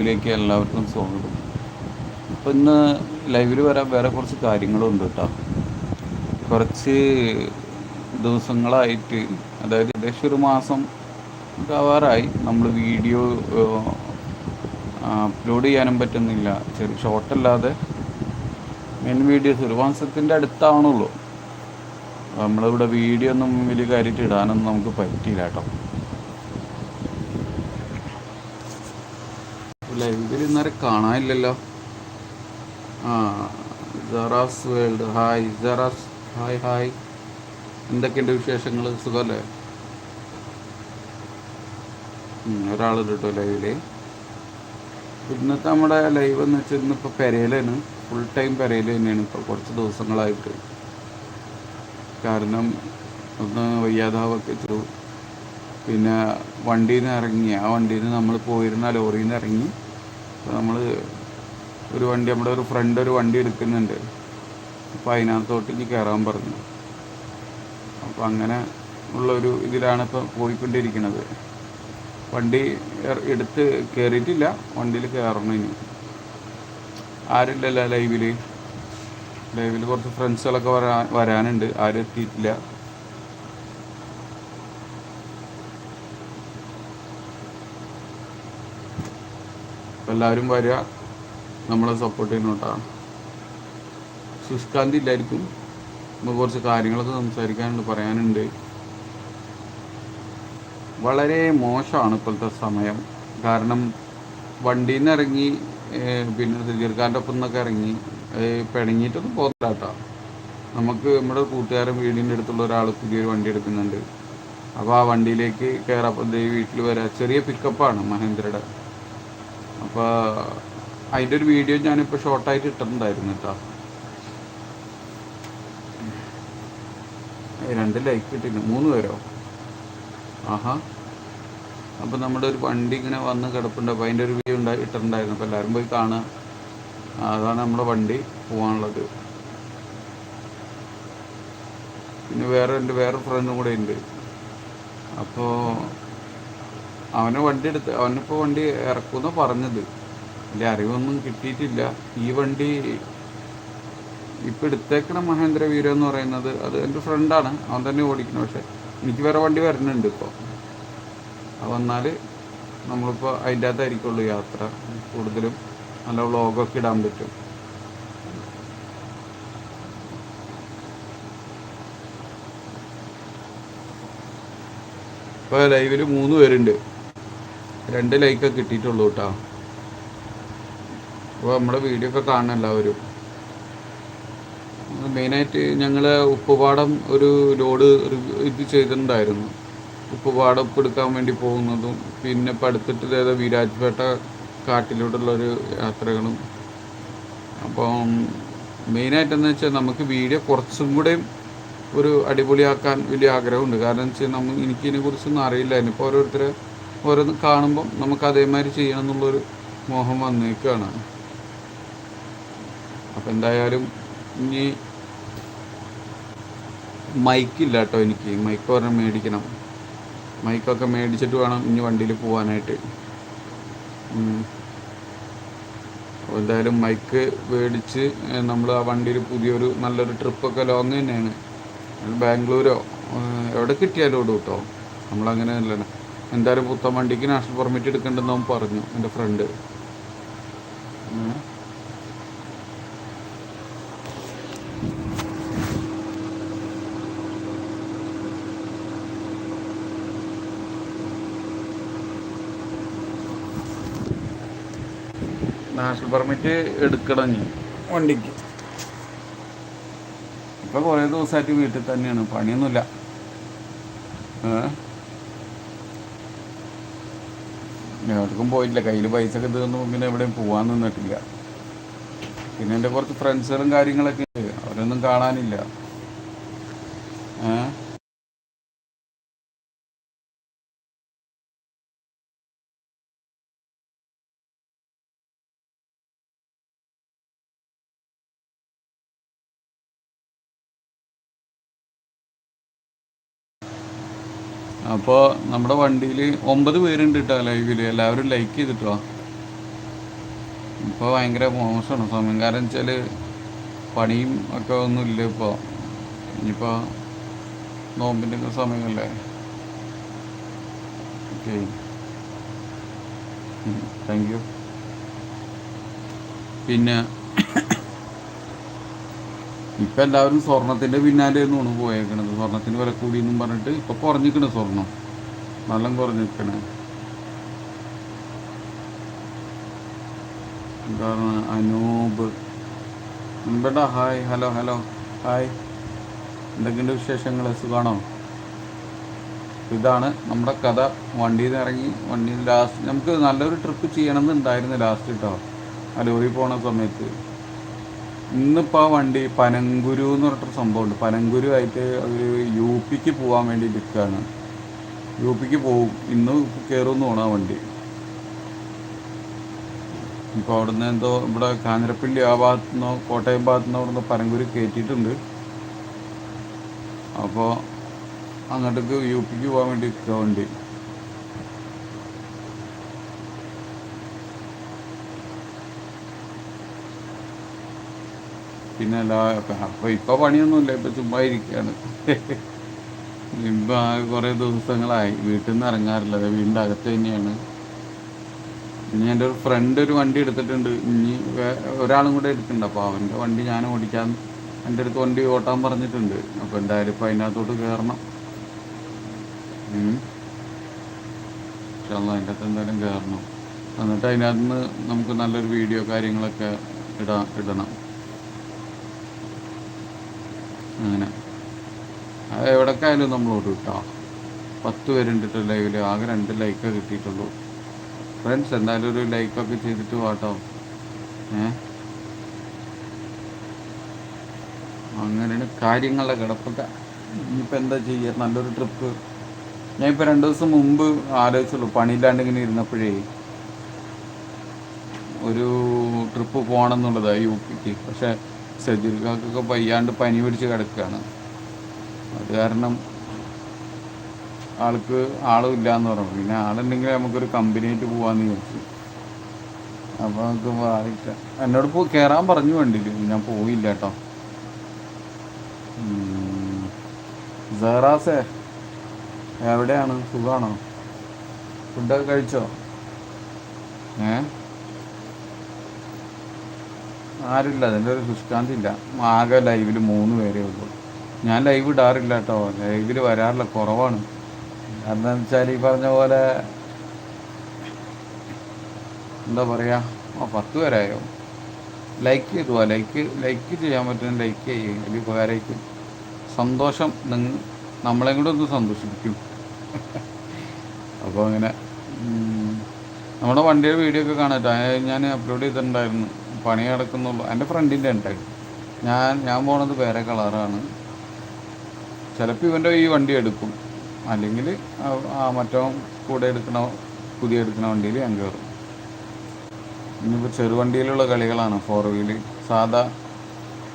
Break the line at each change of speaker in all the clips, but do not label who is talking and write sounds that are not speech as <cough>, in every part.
ഇതിലേക്ക് എല്ലാവർക്കും സ്വാഗതം. അപ്പോൾ ഇന്ന് ലൈവിൽ വരാൻ വേറെ കുറച്ച് കാര്യങ്ങളുണ്ട് കേട്ടോ കുറച്ച് ദിവസങ്ങളായിട്ട് അതായത് ഏകദേശം ഒരു മാസം ആവാറായി നമ്മൾ വീഡിയോ അപ്ലോഡ് ചെയ്യാനും പറ്റുന്നില്ല. ചെറിയ ഷോർട്ടല്ലാതെ മെയിൻ വീഡിയോസ് ഒരു മാസത്തിന്റെ അടുത്താവണുള്ളൂ. നമ്മളിവിടെ വീഡിയോ ഒന്നും വലിയ കാര്യമായിട്ട് ഇടാനൊന്നും നമുക്ക് പറ്റിയില്ല കേട്ടോ ലൈവിൽ ഇന്നേരം കാണാനില്ലല്ലോ. ആ Jaras world hi Jaras hi hi എന്തൊക്കെയുണ്ട് വിശേഷങ്ങൾ? സുഖമല്ലേ ഒരാളുണ്ട് കേട്ടോ ലൈവിൽ ഇന്നത്തെ നമ്മുടെ ലൈവ് എന്ന് വെച്ചാൽ ഇന്നിപ്പോൾ പെരയിലാണ് ഫുൾ ടൈം പെരയിൽ തന്നെയാണ് ഇപ്പോൾ കുറച്ച് ദിവസങ്ങളായിട്ട്. കാരണം ഒന്ന് വയ്യാതാവൊക്കെ പിന്നെ വണ്ടിയിൽ നിന്ന് ഇറങ്ങി. ആ വണ്ടിയിൽ നിന്ന് നമ്മൾ പോയിരുന്ന ലോറിയിൽ നിന്ന് ഇറങ്ങി. അപ്പോൾ നമ്മൾ ഒരു വണ്ടി നമ്മുടെ ഒരു ഫ്രണ്ട് ഒരു വണ്ടി എടുക്കുന്നുണ്ട്. അപ്പോൾ അതിനകത്തോട്ട് ഇനി കയറാൻ പറഞ്ഞു. അപ്പോൾ അങ്ങനെ ഉള്ള ഉള്ളൊരു ഇതിലാണ് ഇപ്പോൾ പോയിക്കൊണ്ടിരിക്കുന്നത്. വണ്ടി എടുത്ത് കയറിയിട്ടില്ല വണ്ടിയിൽ കയറണം ഇനി. ആരില്ലല്ലോ ലൈവിൽ ലൈവിൽ കുറച്ച് ഫ്രണ്ട്സുകളൊക്കെ വരാൻ വരാനുണ്ട്. ആരും എത്തിയിട്ടില്ല. എല്ലാവരും വരിക. നമ്മളെ സപ്പോർട്ട് ചെയ്യുന്നോട്ടാണ് സുഷ്കാന്തി ഇല്ലായിരിക്കും. നമുക്ക് കുറച്ച് കാര്യങ്ങളൊക്കെ സംസാരിക്കാനുണ്ട് പറയാനുണ്ട്. വളരെ മോശമാണ് ഇപ്പോഴത്തെ സമയം. കാരണം വണ്ടിയിൽ നിന്ന് ഇറങ്ങി പിന്നെ സുജീർഖാന്റെ ഒപ്പം നിന്നൊക്കെ ഇറങ്ങി പിണങ്ങിയിട്ടൊന്നും പോകുന്നില്ല നമുക്ക് നമ്മുടെ കൂട്ടുകാരൻ വീടിന്റെ അടുത്തുള്ള ഒരാൾ പുതിയൊരു വണ്ടി എടുക്കുന്നുണ്ട്. അപ്പോൾ ആ വണ്ടിയിലേക്ക് കയറാപ്പം വീട്ടിൽ വരാം. ചെറിയ പിക്കപ്പാണ് മഹേന്ദ്രയുടെ. അപ്പോൾ അതിന്റെ ഒരു വീഡിയോ ഞാനിപ്പോൾ ഷോർട്ടായിട്ട് ഇട്ടിട്ടുണ്ടായിരുന്നു കേട്ടോ രണ്ട് ലൈക്ക് ഇട്ടിട്ടുണ്ട് മൂന്ന് പേരോ? ആഹാ. അപ്പോൾ നമ്മുടെ ഒരു വണ്ടി ഇങ്ങനെ വന്ന് കിടപ്പുണ്ട്. അപ്പോൾ അതിന്റെ ഒരു വ്യൂ ഉണ്ടായി ഇട്ടിട്ടുണ്ടായിരുന്നു. അപ്പോൾ എല്ലാവരും പോയി കാണുക അതാണ് നമ്മുടെ വണ്ടി പോകാനുള്ളത് പിന്നെ വേറെ ഉണ്ട് വേറെ ഫ്രണ്ടും കൂടെ ഉണ്ട്. അപ്പോൾ അവനെ വണ്ടി എടുത്ത് അവനിപ്പോൾ വണ്ടി ഇറക്കുമെന്ന് പറഞ്ഞത്. വലിയ അറിവൊന്നും കിട്ടിയിട്ടില്ല. ഈ വണ്ടി ഇപ്പം എടുത്തേക്കണ മഹേന്ദ്ര വീര എന്ന് പറയുന്നത് അത് എന്റെ ഫ്രണ്ടാണ് അവൻ തന്നെ ഓടിക്കണം പക്ഷെ എനിക്ക് വേറെ വണ്ടി വരുന്നുണ്ട് ഇപ്പോൾ അത് വന്നാൽ നമ്മളിപ്പോൾ അതിന്റെ അകത്തായിരിക്കുള്ളൂ യാത്ര. കൂടുതലും നല്ല വ്ളോഗൊക്കെ ഇടാൻ പറ്റും. ഇപ്പോൾ ലൈവിൽ മൂന്ന് പേരുണ്ട്. രണ്ട് ലൈക്ക് കിട്ടിയിട്ടുള്ളൂ കേട്ടോ അപ്പോൾ നമ്മുടെ വീഡിയോ ഒക്കെ കാണണം എല്ലാവരും. മെയിനായിട്ട് ഞങ്ങൾ ഉപ്പുപാടം ഒരു ലോഡ് ഇത് ചെയ്തിട്ടുണ്ടായിരുന്നു. ഉപ്പുപാടം ഉപ്പ് എടുക്കാൻ വേണ്ടി പോകുന്നതും പിന്നെ ഇപ്പം അടുത്തിട്ട് ഏതാ വിരാജ്പേട്ട കാട്ടിലോട്ടുള്ളൊരു യാത്രകളും. അപ്പം മെയിനായിട്ടെന്ന് വെച്ചാൽ നമുക്ക് വീഡിയോ കുറച്ചും കൂടെയും ഒരു അടിപൊളിയാക്കാൻ വലിയ ആഗ്രഹമുണ്ട്. കാരണം വെച്ചാൽ നമ്മൾ എനിക്കിതിനെക്കുറിച്ചൊന്നും അറിയില്ല ഇനിയിപ്പോൾ ഓരോരുത്തരെ ഓരോന്ന് കാണുമ്പോൾ നമുക്ക് അതേമാതിരി ചെയ്യണം എന്നുള്ളൊരു മോഹം വന്നേക്കാണ്. അപ്പം എന്തായാലും ഇനി മൈക്കില്ല കേട്ടോ എനിക്ക്. മൈക്ക് പറഞ്ഞാൽ മേടിക്കണം. മൈക്കൊക്കെ മേടിച്ചിട്ട് വേണം ഇനി വണ്ടിയിൽ പോകാനായിട്ട് എന്തായാലും മൈക്ക് മേടിച്ച് നമ്മൾ ആ വണ്ടിയിൽ പുതിയൊരു നല്ലൊരു ട്രിപ്പൊക്കെ ലോങ് തന്നെയാണ്. ബാംഗ്ലൂരോ എവിടെ കിട്ടിയാലും ഓടും കേട്ടോ നമ്മളങ്ങനെ അല്ലല്ലോ എന്തായാലും പുത്തൻ വണ്ടിക്ക് നാഷണൽ പെർമിറ്റ് എടുക്കേണ്ടെന്ന് അവൻ പറഞ്ഞു എന്റെ ഫ്രണ്ട് നാഷണൽ പെർമിറ്റ് എടുക്കണം വണ്ടിക്ക്. ഇപ്പം കുറേ ദിവസമായിട്ട് വീട്ടിൽ തന്നെയാണ് പണിയൊന്നുമില്ല. എവിടേക്കും പോയിട്ടില്ല. കയ്യിൽ പൈസ ഒക്കെ തീർന്നു പിന്നെ എവിടെയും പോകാൻ നിന്നിട്ടില്ല. പിന്നെ എന്റെ കുറച്ച് ഫ്രണ്ട്സുകളും കാര്യങ്ങളൊക്കെ ഉണ്ട്. അവരൊന്നും കാണാനില്ല. ഏഹ് അപ്പോൾ നമ്മുടെ വണ്ടിയിൽ ഒമ്പത് പേരുണ്ട് കേട്ടോ ലൈവിൽ എല്ലാവരും ലൈക്ക് ചെയ്തിട്ടോ? ഇപ്പോൾ ഭയങ്കര മോശമാണ്. സമയം കാരണം വെച്ചാൽ പണിയും ഒക്കെ ഒന്നും ഇല്ല ഇപ്പോൾ ഇനിയിപ്പോൾ നോമ്പിന്റെ ഒക്കെ സമയമല്ലേ? ഓക്കെ താങ്ക് യു പിന്നെ ഇപ്പം എല്ലാവരും സ്വർണത്തിന്റെ പിന്നാലെ ഒന്നും പോയേക്കണത്. സ്വർണത്തിന് വില കൂടിയെന്നും പറഞ്ഞിട്ട് ഇപ്പം കുറഞ്ഞിക്കണ് സ്വർണം. നല്ല കുറഞ്ഞിരിക്കണേ എന്താണ് അനൂപ്? എന്താ ഹായ് ഹലോ ഹലോ ഹായ്. എന്തൊക്കെയുണ്ട് വിശേഷങ്ങൾ സുഖമാണോ ഇതാണ് നമ്മുടെ കഥ. വണ്ടിയിൽ നിന്ന് ഇറങ്ങി വണ്ടിയിൽ ലാസ്റ്റ് നമുക്ക് നല്ലൊരു ട്രിപ്പ് ചെയ്യണമെന്നുണ്ടായിരുന്നു ലാസ്റ്റ് കേട്ടോ ആ ലോറി പോണ സമയത്ത്. ഇന്നിപ്പോൾ ആ വണ്ടി പനങ്കുരു എന്ന് പറഞ്ഞിട്ടൊരു സംഭവമുണ്ട്. പനങ്കുരു ആയിട്ട് അവർ യു പിക്ക് പോകാൻ വേണ്ടി നിൽക്കുകയാണ് യു പിക്ക് പോകും ഇന്ന് കയറുമെന്ന് തോന്നുന്നു ആ വണ്ടി. ഇപ്പോൾ അവിടുന്ന് എന്തോ ഇവിടെ കാഞ്ഞിരപ്പള്ളി ആ ഭാഗത്തു നിന്നോ കോട്ടയം ഭാഗത്തു നിന്നോ അവിടുന്ന് പനങ്കുരു കയറ്റിയിട്ടുണ്ട് അപ്പോൾ അങ്ങോട്ടേക്ക് യു പിക്ക് പോകാൻ വേണ്ടി നിൽക്കുക വണ്ടി. പിന്നെ എല്ലാ അപ്പോൾ ഇപ്പോൾ പണിയൊന്നുമില്ല ഇപ്പോൾ ചുമ്മാ ഇരിക്കുകയാണ് ഇപ്പം കുറേ ദിവസങ്ങളായി. വീട്ടിൽ നിന്ന് ഇറങ്ങാറില്ല. അതെ വീടിന്റെ അകത്ത് തന്നെയാണ്. ഇനി എന്റെ ഒരു ഫ്രണ്ട് ഒരു വണ്ടി എടുത്തിട്ടുണ്ട്. ഇനി ഒരാളും കൂടെ എടുത്തിട്ടുണ്ട്. അപ്പോൾ അവന്റെ വണ്ടി ഞാൻ ഓടിക്കാൻ എന്റെ അടുത്ത് വണ്ടി ഓട്ടാൻ പറഞ്ഞിട്ടുണ്ട്. അപ്പോൾ എന്തായാലും ഇപ്പോൾ അതിനകത്തോട്ട് കയറണം പക്ഷെ അതിന്റെ അകത്ത് എന്തായാലും കയറണം എന്നിട്ട് അതിനകത്ത് നിന്ന് നമുക്ക് നല്ലൊരു വീഡിയോ കാര്യങ്ങളൊക്കെ ഇടാ ഇടണം. അങ്ങനെ. അത് എവിടേക്കായാലും നമ്മളോട് കിട്ടോ പത്ത് പേരുണ്ടിട്ട് ലൈവിൽ ആകെ രണ്ട് ലൈക്കേ കിട്ടിയിട്ടുള്ളൂ. ഫ്രണ്ട്സ് എന്തായാലും ഒരു ലൈക്കൊക്കെ ചെയ്തിട്ട് വാട്ടോ. ഏ? അങ്ങനെയാണ് കാര്യങ്ങളുടെ കിടപ്പൊക്കെ. ഇനിയിപ്പോൾ എന്താ ചെയ്യുക നല്ലൊരു ട്രിപ്പ് ഞാൻ ഇപ്പോൾ രണ്ട് ദിവസം മുമ്പ് ആലോചിച്ചുള്ളൂ. പണിയില്ലാണ്ട് ഇങ്ങനെ ഇരുന്നപ്പോഴേ ഒരു ട്രിപ്പ് പോകണം എന്നുള്ളതാണ് യു പിക്ക് പക്ഷേ സജീർക്കൊക്കെ വയ്യാണ്ട് പനി പിടിച്ച് കിടക്കുകയാണ് അത് കാരണം ആൾക്ക് ആളും ഇല്ല എന്ന് പറഞ്ഞു. പിന്നെ ആളുണ്ടെങ്കിൽ നമുക്കൊരു കമ്പനിയായിട്ട് പോകാമെന്ന് ചോദിച്ചു അപ്പോൾ നമുക്ക് വായിക്കാം എന്നോട് പോ കയറാൻ പറഞ്ഞു വണ്ടിയിൽ ഞാൻ പോയില്ല കേട്ടോ. ഉം. സെറാസേ എവിടെയാണ്? സുഖമാണോ ഫുഡൊക്കെ കഴിച്ചോ? ഏ? ആരുമില്ല. അതിന്റെ ഒരു സുഷ്കാന്തി ഇല്ല. ആകെ ലൈവിൽ മൂന്ന് പേരേ ഉള്ളൂ. ഞാൻ ലൈവ് ഇടാറില്ല കേട്ടോ ലൈവിൽ വരാറില്ല. കുറവാണ്. കാരണം എന്താ വെച്ചാൽ ഈ പറഞ്ഞ പോലെ എന്താ പറയുക ആ പത്ത് പേരായോ? ലൈക്ക് ചെയ്തു. ആ ലൈക്ക് ലൈക്ക് ചെയ്യാൻ പറ്റുന്ന ലൈക്ക് ചെയ്യും. വലിയ ഉപകാരമായിരിക്കും സന്തോഷം നിങ്ങൾ നമ്മളെയും കൂടെ ഒന്ന് സന്തോഷിപ്പിക്കും. അപ്പോൾ അങ്ങനെ. നമ്മുടെ വണ്ടിയുടെ വീഡിയോ ഒക്കെ കാണാട്ടോ ഞാൻ അപ്ലോഡ് ചെയ്തിട്ടുണ്ടായിരുന്നു. പണി കിടക്കുന്നുള്ളൂ എന്റെ ഫ്രണ്ടിന്റെ ഉണ്ട്. ഞാൻ ഞാൻ പോണത് വേറെ കളറാണ് ചിലപ്പോൾ ഇവന്റെ ഈ വണ്ടി എടുക്കും. അല്ലെങ്കിൽ ആ മറ്റോ കൂടെ എടുക്കണ പുതിയ എടുക്കുന്ന വണ്ടിയിൽ ഞാൻ കയറും ഇനിയിപ്പോൾ ചെറുവണ്ടിയിലുള്ള കളികളാണ്. ഫോർ വീൽ സാധാ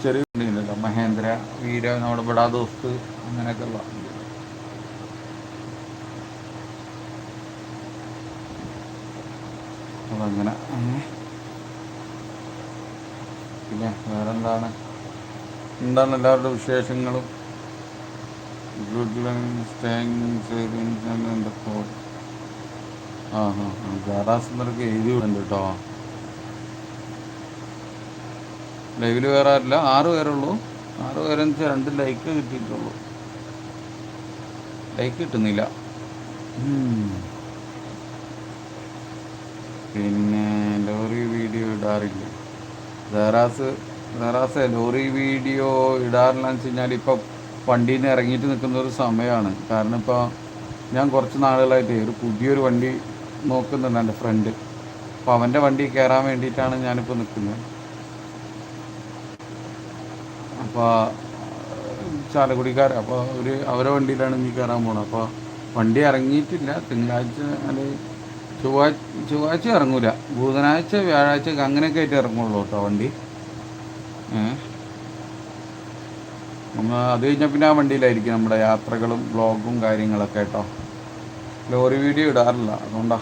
ചെറിയ വണ്ടി ഉണ്ടല്ലോ മഹേന്ദ്ര വീര നമ്മുടെ ബഡാ ദോസ്ത് അങ്ങനെയൊക്കെ ഉള്ള. അതങ്ങനെ. അങ്ങനെ. പിന്നെ വേറെന്താണ്? എന്താണ് എല്ലാവരുടെ വിശേഷങ്ങളും? ആ ഹാ എന്നൊക്കെ എഴുതി വിടുന്നുണ്ട് കേട്ടോ. ലൈവിൽ വേറെ ആരില്ല? ആറ് പേരുള്ളൂ. ആറ് പേരെന്ന് വെച്ചാൽ രണ്ട് ലൈക്ക് കിട്ടിയിട്ടുള്ളൂ. ലൈക്ക് കിട്ടുന്നില്ല. പിന്നെ ലോറി വീഡിയോ ഇടാറില്ല. സെറാസ് സെറാസ് ലോറി വീഡിയോ ഇടാറില്ല വെച്ച് കഴിഞ്ഞാൽ ഇപ്പം വണ്ടിയിൽ നിന്ന് ഇറങ്ങിയിട്ട് നിൽക്കുന്ന ഒരു സമയമാണ് കാരണം ഇപ്പോൾ ഞാൻ കുറച്ച് നാളുകളായിട്ട് ഒരു പുതിയൊരു വണ്ടി നോക്കുന്നുണ്ട് എന്റെ ഫ്രണ്ട്. അപ്പോൾ അവന്റെ വണ്ടി കയറാൻ വേണ്ടിയിട്ടാണ് ഞാനിപ്പോൾ നിൽക്കുന്നത്. അപ്പോൾ ചാലക്കുടിക്കാർ അപ്പോൾ ഒരു അവരെ വണ്ടിയിലാണ് ഇനി കയറാൻ പോകുന്നത് അപ്പോൾ വണ്ടി ഇറങ്ങിയിട്ടില്ല തിങ്കളാഴ്ച അല്ലെങ്കിൽ ചൊവ്വാഴ്ച ചൊവ്വാഴ്ച ഇറങ്ങൂല. ബുധനാഴ്ച വ്യാഴാഴ്ച അങ്ങനെയൊക്കെ ആയിട്ട് ഇറങ്ങുള്ളൂ കേട്ടോ വണ്ടി. നമ്മൾ അത് കഴിഞ്ഞാൽ പിന്നെ ആ വണ്ടിയിലായിരിക്കും നമ്മുടെ യാത്രകളും ബ്ലോഗും കാര്യങ്ങളൊക്കെ കേട്ടോ. ലോറി വീഡിയോ ഇടാറില്ല അതുകൊണ്ടാ.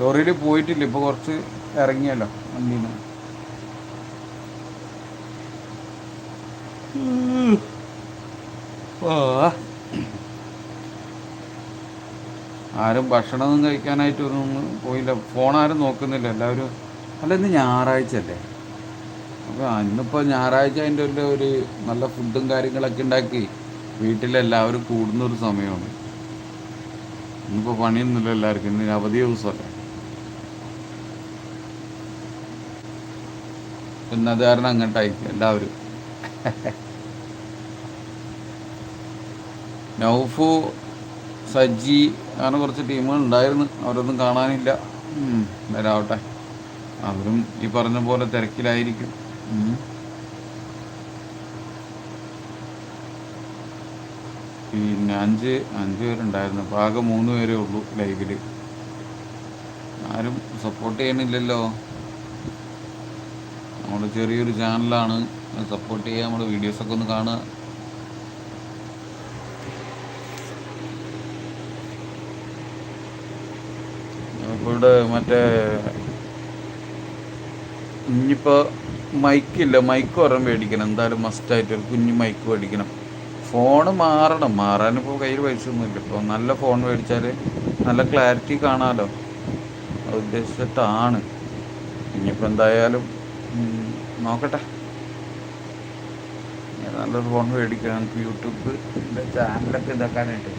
ലോറിയിൽ പോയിട്ടില്ല ഇപ്പോൾ കുറച്ച് ഇറങ്ങിയല്ലോ വണ്ടിയിൽ നിന്ന് ഓ ആരും ഭക്ഷണമൊന്നും കഴിക്കാനായിട്ട് ഒന്നും പോയില്ല. ഫോൺ ആരും നോക്കുന്നില്ല. എല്ലാവരും അല്ല ഇന്ന് ഞായറാഴ്ച അല്ലേ? അപ്പോൾ ഇന്നിപ്പോൾ ഞായറാഴ്ച അതിന്റെ ഒരു ഒരു നല്ല ഫുഡും കാര്യങ്ങളൊക്കെ ഉണ്ടാക്കി വീട്ടിലെല്ലാവരും കൂടുന്നൊരു സമയമാണ്. ഇന്നിപ്പോൾ പണിയൊന്നുമില്ല എല്ലാവർക്കും. ഇന്ന് അവധി ദിവസമല്ലേ? പിന്നെ അത് കാരണം അങ്ങോട്ടായി എല്ലാവരും. <laughs> നൗഫു സജ്ജി അങ്ങനെ കുറച്ച് ടീമുകൾ ഉണ്ടായിരുന്നു. അവരൊന്നും കാണാനില്ല. വരാവട്ടെ. അവരും ഈ പറഞ്ഞ പോലെ തിരക്കിലായിരിക്കും. പിന്നെ അഞ്ച് അഞ്ച് പേരുണ്ടായിരുന്നു. അപ്പോൾ ആകെ മൂന്ന് പേരേ ഉള്ളൂ ലൈവിൽ ആരും സപ്പോർട്ട് ചെയ്യണില്ലല്ലോ നമ്മുടെ ചെറിയൊരു ചാനലാണ് സപ്പോർട്ട് ചെയ്യുക നമ്മുടെ വീഡിയോസൊക്കെ ഒന്ന് കാണുക. ഇവിടെ മറ്റേ ഇനിയിപ്പോൾ മൈക്കില്ല മൈക്ക് ഒരെണ്ണം മേടിക്കണം. എന്തായാലും മസ്റ്റായിട്ട് ഒരു കുഞ്ഞു മൈക്ക് മേടിക്കണം. ഫോണ് മാറണം. മാറാനിപ്പോൾ കയ്യിൽ പൈസ ഒന്നുമില്ല ഇപ്പോൾ നല്ല ഫോൺ മേടിച്ചാൽ നല്ല ക്ലാരിറ്റി കാണാമല്ലോ അത് ഉദ്ദേശിച്ചിട്ടാണ്. ഇനിയിപ്പോൾ എന്തായാലും നോക്കട്ടെ. നല്ലൊരു ഫോൺ മേടിക്കണം. നമുക്ക് യൂട്യൂബ് ചാനലൊക്കെ ഇതാക്കാനായിട്ട്.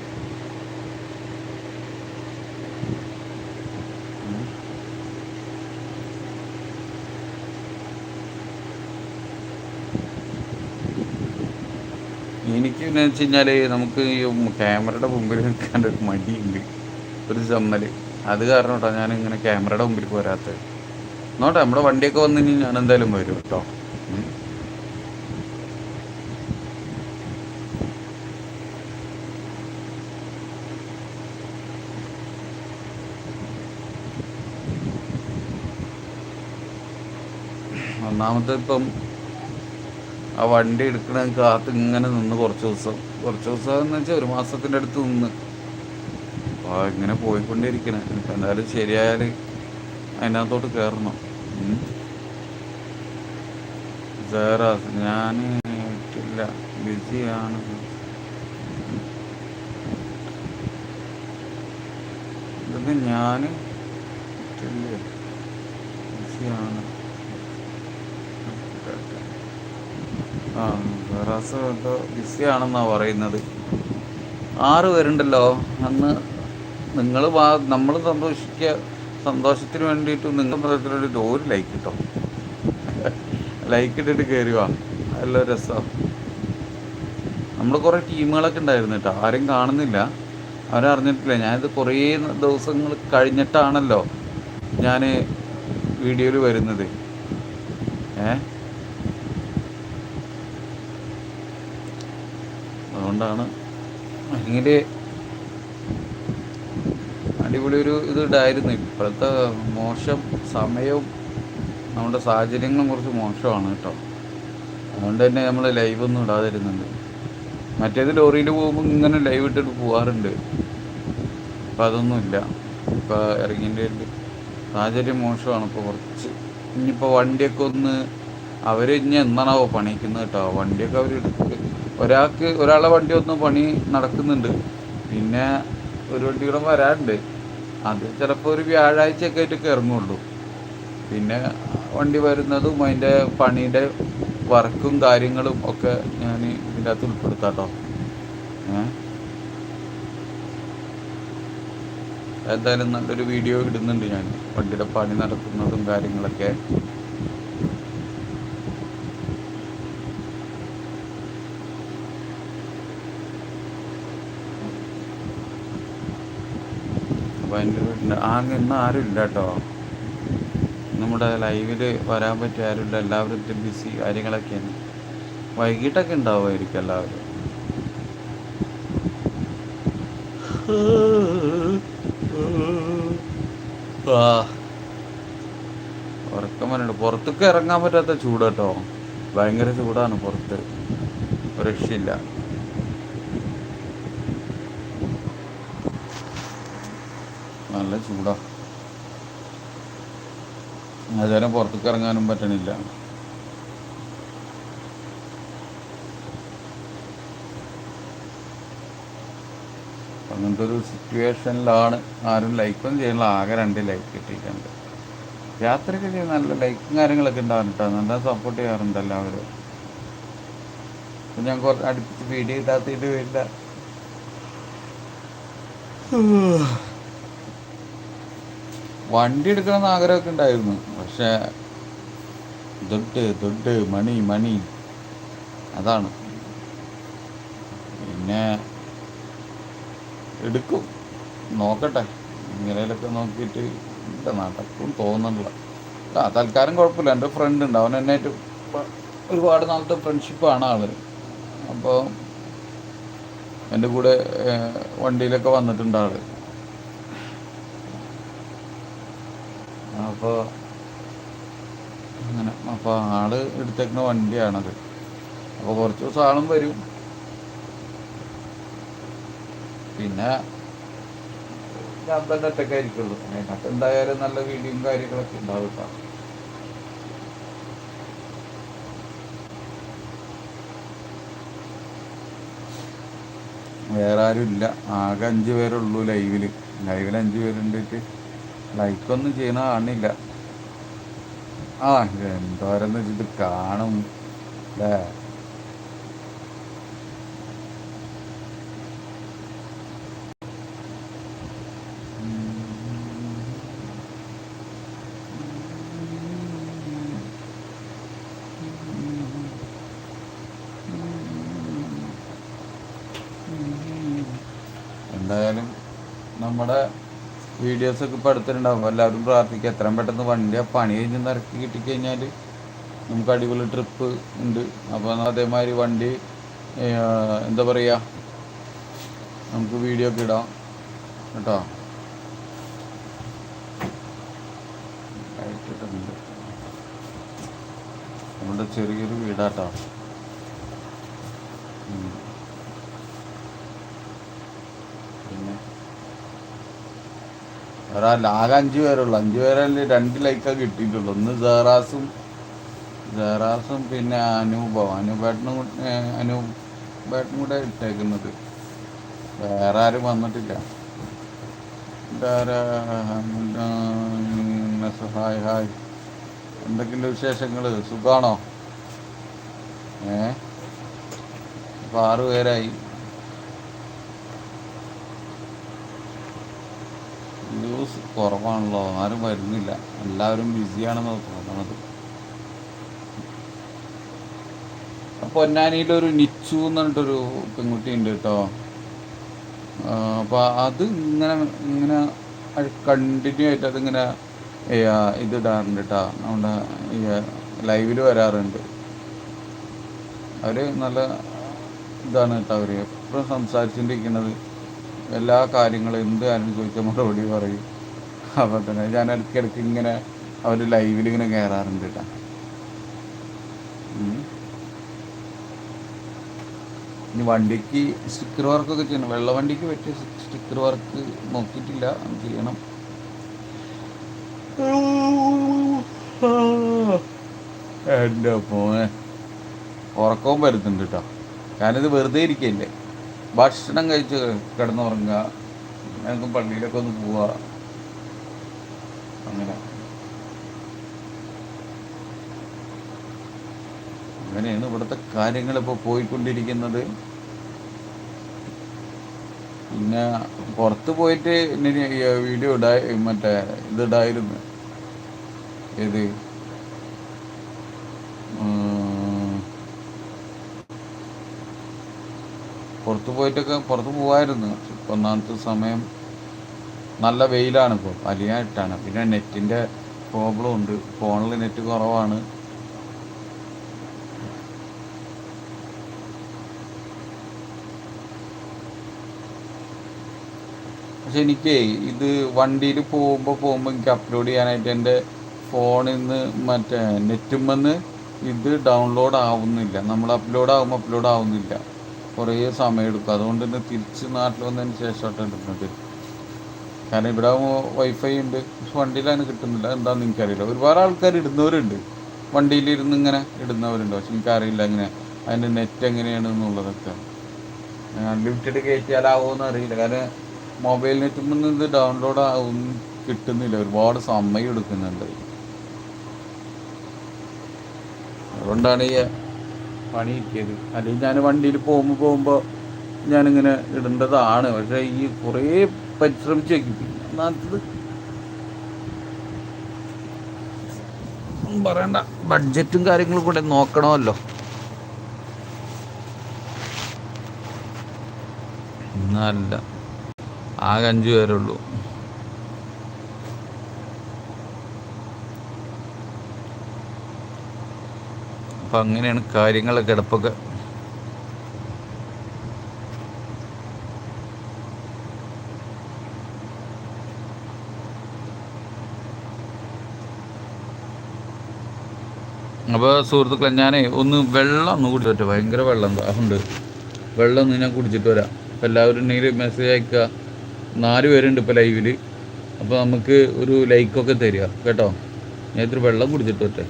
എനിക്ക് എന്ന് വെച്ച് കഴിഞ്ഞാൽ നമുക്ക് ഈ ക്യാമറയുടെ മുമ്പിൽ നിൽക്കാൻ ഒരു മടിയുണ്ട്. ഒരു ചമ്മൽ അത് കാരണം കേട്ടോ ഞാൻ ഇങ്ങനെ ക്യാമറയുടെ മുമ്പിൽ പോരാത്തത്. നോട്ടെ നമ്മുടെ വണ്ടിയൊക്കെ വന്നു കഴിഞ്ഞാൽ ഞാൻ എന്തായാലും വരും കേട്ടോ. ഒന്നാമത്തെ ഇപ്പം ആ വണ്ടി എടുക്കണ കാത്ത് ഇങ്ങനെ നിന്ന് കുറച്ച് ദിവസം. കുറച്ച് ദിവസം എന്ന് വെച്ചാൽ ഒരു മാസത്തിന്റെ അടുത്ത് നിന്ന്. അപ്പോൾ ഇങ്ങനെ പോയിക്കൊണ്ടിരിക്കണേ ഇപ്പം എന്തായാലും ശരിയായാൽ അതിനകത്തോട്ട് കയറണം ഉം. ഞാൻ ഇല്ല ബിസിയാണ്. ഇതൊക്കെ ഞാൻ ബിസിയാണ്. ആ ഫെറാസ് ബിസി ആണെന്നാണ് പറയുന്നത്. ആറ് പേരുണ്ടല്ലോ. അന്ന് നിങ്ങൾ നമ്മൾ സന്തോഷിക്ക സന്തോഷത്തിന് വേണ്ടിയിട്ട് നിങ്ങൾ സന്തോഷത്തിന് വേണ്ടിയിട്ട് ഒരു ലൈക്ക് കിട്ടും ലൈക്ക് ഇട്ടിട്ട് കയറി വാ. നല്ല രസം. നമ്മൾ കുറേ ടീമുകളൊക്കെ ഉണ്ടായിരുന്നു കേട്ടോ. ആരും കാണുന്നില്ല. അവരറിഞ്ഞിട്ടില്ല. ഞാനിത് കുറേ ദിവസങ്ങൾ കഴിഞ്ഞിട്ടാണല്ലോ ഞാൻ വീഡിയോയിൽ വരുന്നത്. ഏ? അതുകൊണ്ടാണ് അല്ലെങ്കിൽ അടിപൊളി ഒരു ഇത് ഉണ്ടായിരുന്നു ഇപ്പോഴത്തെ മോശം സമയവും നമ്മുടെ സാഹചര്യങ്ങളും കുറച്ച് മോശമാണ് കേട്ടോ. അതുകൊണ്ട് തന്നെ നമ്മൾ ലൈവ് ഒന്നും ഇടാതിരുന്നുണ്ട്. മറ്റേത് ലോറിയിൽ പോകുമ്പോൾ ഇങ്ങനെ ലൈവ് ഇട്ടിട്ട് പോകാറുണ്ട് അപ്പം അതൊന്നുമില്ല. ഇപ്പം ഇറങ്ങിന്റെ സാഹചര്യം മോശമാണ് ഇപ്പോൾ കുറച്ച്. ഇനിയിപ്പോൾ വണ്ടിയൊക്കെ ഒന്ന് അവർ ഇനി എന്നാണാവോ പണിക്കുന്നത് കേട്ടോ? വണ്ടിയൊക്കെ അവർ എടുത്ത് ഒരാൾക്ക് ഒരാളെ വണ്ടി ഒന്ന് പണി നടക്കുന്നുണ്ട്. പിന്നെ ഒരു വണ്ടി കൂടെ വരാനുണ്ട് അത് ചിലപ്പോൾ ഒരു വ്യാഴാഴ്ചയൊക്കെ ആയിട്ടൊക്കെ ഇറങ്ങുള്ളൂ പിന്നെ വണ്ടി വരുന്നതും അതിന്റെ പണിയുടെ വർക്കും കാര്യങ്ങളും ഒക്കെ ഞാൻ ഇതിന്റെ അകത്ത് ഉൾപ്പെടുത്താം കേട്ടോ ഏ? എന്തായാലും നല്ലൊരു വീഡിയോ ഇടുന്നുണ്ട് ഞാൻ. വണ്ടിയുടെ പണി നടക്കുന്നതും കാര്യങ്ങളൊക്കെ. അതിന്റെ വീട്ടിൽ ആകെ ഇന്ന് ആരും ഇല്ല കേട്ടോ നമ്മുടെ ലൈവിൽ വരാൻ പറ്റിയ ആരുമില്ല എല്ലാവരും ബിസി കാര്യങ്ങളൊക്കെയാണ്. വൈകിട്ടൊക്കെ ഉണ്ടാവുമായിരിക്കും എല്ലാവരും. ആ പുറത്തേക്ക് ഇറങ്ങാൻ പറ്റാത്ത ചൂട് കേട്ടോ. ഭയങ്കര ചൂടാണ് പുറത്ത്. രക്ഷയില്ല. നല്ല ചൂടാ. അതുവരെ പുറത്തേക്ക് ഇറങ്ങാനും പറ്റണില്ല. അങ്ങനത്തെ ഒരു സിറ്റുവേഷനിലാണ് ആരും ലൈക്കൊന്നും ചെയ്യണില്ല. ആകെ രണ്ട് ലൈക്ക് കിട്ടിയിട്ടുണ്ട്. യാത്രയ്ക്ക് ചെയ്യുന്ന നല്ല ലൈക്കും കാര്യങ്ങളൊക്കെ ഉണ്ടാകും നല്ല സപ്പോർട്ട് ചെയ്യാറുണ്ട് എല്ലാവരും. ഞാൻ കുറച്ച് അടുപ്പിച്ച് വീഡിയോ ഇടാത്തിട്ട് വരില്ല വണ്ടി എടുക്കണമെന്ന് ആഗ്രഹമൊക്കെ ഉണ്ടായിരുന്നു. പക്ഷേ ദുഡ് ദുഡ് മണി മണി. അതാണ്. പിന്നെ എടുക്കും. നോക്കട്ടെ. ഇങ്ങനെയൊക്കെ നോക്കിയിട്ട് എന്റെ നടക്കും തോന്നുന്നില്ല. ആ തൽക്കാലം കുഴപ്പമില്ല. എന്റെ ഫ്രണ്ട് ഉണ്ട്. അവൻ എന്നായിട്ട് ഒരുപാട് നാളത്തെ ഫ്രണ്ട്ഷിപ്പാണ് ആൾ. അപ്പോൾ എന്റെ കൂടെ വണ്ടിയിലൊക്കെ വന്നിട്ടുണ്ട് ആൾ. അപ്പോൾ അങ്ങനെ അപ്പോൾ ആൾ എടുത്തേക്കുന്ന വണ്ടിയാണത്. അപ്പോൾ കുറച്ച് ദിവസം ആളും വരും. പിന്നെ ഞാൻ തന്നെ ഒറ്റക്കായിരിക്കുള്ളൂ അതിനകത്ത് എന്തായാലും നല്ല വീഡിയോയും കാര്യങ്ങളൊക്കെ ഉണ്ടാവും വേറെ ആരും ഇല്ല ആകെ അഞ്ച് പേരുള്ളൂ ലൈവിൽ. ലൈവിൽ അഞ്ച് പേരുണ്ടിട്ട് ലൈക്കൊന്നും ചെയ്യണ കാണില്ല. ആ എന്തോരെന്ന് വെച്ചിട്ട് കാണും. അല്ലേ എന്തായാലും നമ്മുടെ വീഡിയോസൊക്കെ ഇപ്പോൾ അടുത്തിട്ടുണ്ടാവും. എല്ലാവരും പ്രാർത്ഥിക്കുക എത്രയും പെട്ടെന്ന് വണ്ടി ആ പണി കഴിഞ്ഞ് നിറക്കി കിട്ടിക്കഴിഞ്ഞാൽ നമുക്ക് അടിപൊളി ട്രിപ്പ് ഉണ്ട്. അപ്പോൾ അതേമാതിരി വണ്ടി എന്താ പറയുക നമുക്ക് വീഡിയോ ഒക്കെ ഇടാം. കേട്ടോ? നമ്മുടെ ചെറിയൊരു വീടാട്ടോ ഉം. പിന്നെ ഒരാൾ ആകെ അഞ്ച് പേരുള്ളൂ. അഞ്ച് പേരല്ലേ രണ്ട് ലൈക്കാ കിട്ടിയിട്ടുള്ളൂ. ഒന്ന് ജേറാസും ജേറാസും പിന്നെ അനൂപം. അനൂപേട്ടനും അനൂപേട്ടനും കൂടെ ഇട്ടേക്കുന്നത്. വേറെ ആരും വന്നിട്ടില്ല. Hi hi. എന്തൊക്കെയുണ്ട് വിശേഷങ്ങൾ സുഖാണോ? ഏ? ഇപ്പം ആറ് പേരായി. ന്യൂസ് കുറവാണല്ലോ. ആരും വരുന്നില്ല. എല്ലാവരും ബിസിയാണെന്ന് തോന്നണത്. പൊന്നാനിയിലൊരു നിച്ചു എന്ന് പറഞ്ഞിട്ടൊരു പെൺകുട്ടി ഉണ്ട് കേട്ടോ. അപ്പോൾ അത് ഇങ്ങനെ ഇങ്ങനെ കണ്ടിന്യൂ ആയിട്ട് അതിങ്ങനെ ഇത് ഇടാറുണ്ട് കേട്ടോ. നമ്മുടെ ലൈവിൽ വരാറുണ്ട്. അവർ നല്ല ഇതാണ് കേട്ടോ അവർ എപ്പോഴും സംസാരിച്ചുകൊണ്ടിരിക്കുന്നത് എല്ലാ കാര്യങ്ങളും എന്ത് കാര്യം ചോദിച്ചാൽ മറുപടി പറയും. അപ്പോൾ തന്നെ ഞാൻ ഇടയ്ക്കിടയ്ക്ക് ഇങ്ങനെ അവർ ലൈവിൽ ഇങ്ങനെ കയറാറുണ്ട് കേട്ടോ. ഇനി വണ്ടിക്ക് സ്റ്റിക്കർ വർക്കൊക്കെ ചെയ്യണം. വെള്ള വണ്ടിക്ക് പറ്റിയ സ്റ്റിക്കർ വർക്ക് നോക്കിയിട്ടില്ല. ചെയ്യണം. എന്റെ ഉറക്കവും വരുന്നുണ്ട് കേട്ടോ. ഞാനിത് വെറുതെ ഇരിക്കല്ലേ? ഭക്ഷണം കഴിച്ച് കിടന്നുറങ്ങുക ഞങ്ങൾക്ക് പള്ളിയിലൊക്കെ ഒന്ന് പോവുക. അങ്ങനെ. അങ്ങനെയാണ് ഇവിടുത്തെ കാര്യങ്ങൾ ഇപ്പോൾ പോയിക്കൊണ്ടിരിക്കുന്നത്. പിന്നെ പുറത്ത് പോയിട്ട് വീഡിയോ ഇടാ മറ്റേ ഇതിടായിരുന്നു ഏത്? പുറത്ത് പോയിട്ടൊക്കെ പുറത്ത് ഇപ്പം ഒന്നാമത്തെ സമയം നല്ല വെയിലാണ് ഇപ്പോൾ വലിയായിട്ടാണ് പിന്നെ നെറ്റിന്റെ പ്രോബ്ലം ഉണ്ട്. ഫോണിൽ നെറ്റ് കുറവാണ്. പക്ഷെ എനിക്ക് ഇത് വണ്ടിയിൽ പോകുമ്പോൾ പോകുമ്പോൾ എനിക്ക് അപ്ലോഡ് ചെയ്യാനായിട്ട് എന്റെ ഫോണിൽ നിന്ന് മറ്റേ നെറ്റുമെന്ന് ഇത് ഡൗൺലോഡ് ആവുന്നില്ല. നമ്മൾ അപ്ലോഡ് ആകുമ്പോൾ അപ്ലോഡ് ആവുന്നില്ല. കുറേ സമയം എടുക്കും അതുകൊണ്ട് തന്നെ തിരിച്ച് നാട്ടിൽ വന്നതിന് ശേഷമായിട്ട് എടുക്കുന്നത് കാരണം ഇവിടെ വൈഫൈ ഉണ്ട്. വണ്ടിയിലാണ് കിട്ടുന്നില്ല എന്താണെന്ന് എനിക്കറിയില്ല. ഒരുപാട് ആൾക്കാർ ഇടുന്നവരുണ്ട്. വണ്ടിയിലിരുന്ന് ഇങ്ങനെ ഇടുന്നവരുണ്ട്. പക്ഷെ എനിക്കറിയില്ല ഇങ്ങനെ അതിന്റെ നെറ്റ് എങ്ങനെയാണ് എന്നുള്ളതൊക്കെ. അൺലിമിറ്റഡ് കയറ്റിയാലാവുമെന്ന് അറിയില്ല. കാരണം മൊബൈൽ നെറ്റിൽ നിന്ന് ഇത് ഡൗൺലോഡ് ആവും കിട്ടുന്നില്ല. ഒരുപാട് സമയം എടുക്കുന്നുണ്ട്. അതുകൊണ്ടാണ് ഈ പണി കിട്ടിയത് അല്ലെങ്കിൽ ഞാൻ വണ്ടിയിൽ പോകുമ്പോൾ പോകുമ്പോൾ ഞാനിങ്ങനെ ഇടേണ്ടതാണ്. പക്ഷേ ഈ കുറേ പരിശ്രമിച്ച് പിന്നെ ഒന്നാമത്തത് ഒന്നും പറയണ്ട. ബഡ്ജറ്റും കാര്യങ്ങളും കൂടെ നോക്കണമല്ലോ. എന്നല്ല ആകെ അഞ്ച് പേരുള്ളൂ അപ്പം അങ്ങനെയാണ് കാര്യങ്ങളെ കിടപ്പൊക്കെ. അപ്പോൾ സുഹൃത്തുക്കളെ ഞാനേ ഒന്ന് വെള്ളം ഒന്ന് കുടിച്ചിട്ട് ഭയങ്കര വെള്ളം ദാഹമുണ്ട് വെള്ളം ഒന്ന് ഞാൻ കുടിച്ചിട്ട് വരാം. അപ്പോൾ എല്ലാവരും ഉണ്ടെങ്കിൽ മെസ്സേജ് അയക്കുക. നാല് പേരുണ്ട് ഇപ്പോൾ ലൈവിൽ അപ്പോൾ നമുക്ക് ഒരു ലൈക്കൊക്കെ തരിക. കേട്ടോ? ഞാൻ ഇത്തിരി വെള്ളം കുടിച്ചിട്ട് വരട്ടെ.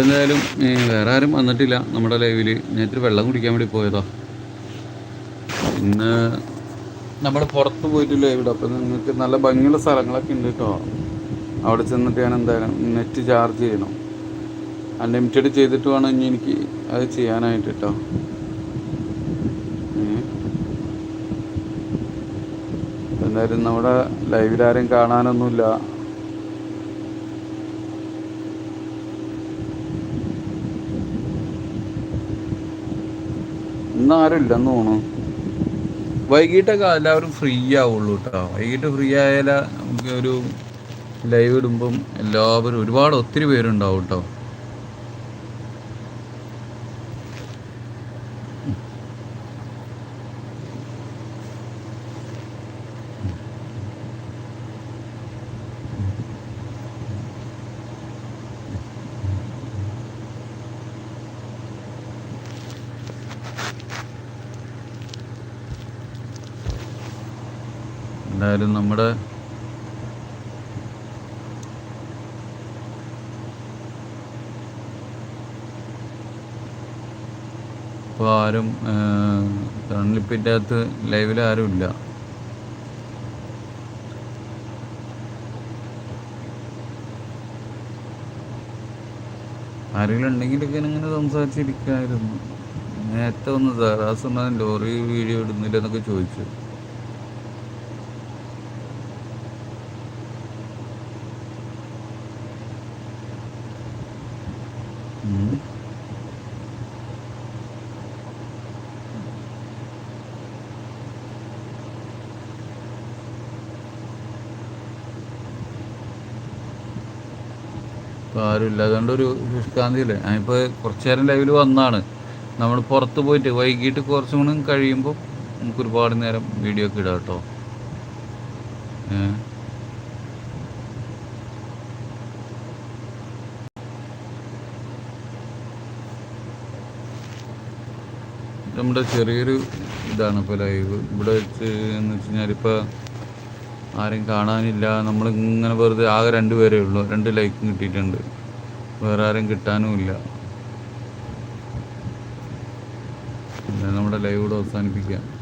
ഇപ്പം എന്തായാലും വേറെ ആരും വന്നിട്ടില്ല. നമ്മുടെ ലൈവിൽ ഞാൻ വെള്ളം കുടിക്കാൻ വേണ്ടി പോയതാ. ഇന്ന് നമ്മൾ പുറത്ത് പോയിട്ടില്ലേ ഇവിടെ. അപ്പം നിങ്ങൾക്ക് നല്ല ഭംഗിയുള്ള സ്ഥലങ്ങളൊക്കെ ഉണ്ട് കേട്ടോ അവിടെ ചെന്നിട്ട് ഞാൻ എന്തായാലും നെറ്റ് ചാർജ് ചെയ്യണം. അൺലിമിറ്റഡ് ചെയ്തിട്ട് വേണം ഇനി എനിക്ക് അത് ചെയ്യാനായിട്ട് കേട്ടോ. എന്തായാലും നമ്മുടെ ലൈവിൽ ആരും കാണാനൊന്നുമില്ല. ഇന്ന് ആരും ഇല്ലെന്ന് തോന്നുന്നു. വൈകിട്ടൊക്കെ എല്ലാവരും ഫ്രീ ആവുള്ളൂ കേട്ടോ വൈകിട്ട് ഫ്രീ ആയാൽ നമുക്ക് ഒരു ലൈവ് ഇടുമ്പം എല്ലാവരും ഒരുപാട് ഒത്തിരി പേരുണ്ടാവും കേട്ടോ എന്തായാലും നമ്മുടെ ഇപ്പോൾ ആരും റൺലിപ്പിന്റെ അകത്ത് ലൈവിൽ ആരും ഇല്ല. ആരെങ്കിലും ഉണ്ടെങ്കിലൊക്കെ ഇങ്ങനെ സംസാരിച്ചിരിക്കായിരുന്നു. നേരത്തെ ഒന്ന് ഉണ്ടാകും ലോറി വീഡിയോ ഇടുന്നില്ല എന്നൊക്കെ ചോദിച്ചു. ഇപ്പോൾ ആരുമില്ല അതുകൊണ്ട് ഒരു ശുഷ്കാന്തിയില്ലേ ഞാനിപ്പോൾ കുറച്ച് നേരം ലൈവിൽ വന്നാണ്. നമ്മൾ പുറത്ത് പോയിട്ട് വൈകിട്ട് കുറച്ചും കൂടി കഴിയുമ്പോൾ നമുക്ക് ഒരുപാട് നേരം വീഡിയോ ഒക്കെ ഇടാം കേട്ടോ നമ്മുടെ ചെറിയൊരു ഇതാണ് ഇപ്പോൾ ലൈവ് ഇവിടെ വെച്ച് എന്ന് വെച്ച് കഴിഞ്ഞാൽ ഇപ്പോൾ ആരും കാണാനില്ല. നമ്മൾ ഇങ്ങനെ വെറുതെ ആകെ രണ്ട് പേരേ ഉള്ളൂ. രണ്ട് ലൈക്കും കിട്ടിയിട്ടുണ്ട്. വേറെ ആരും കിട്ടാനും ഇല്ല. നമ്മുടെ ലൈവ് ഇവിടെ അവസാനിപ്പിക്കാം.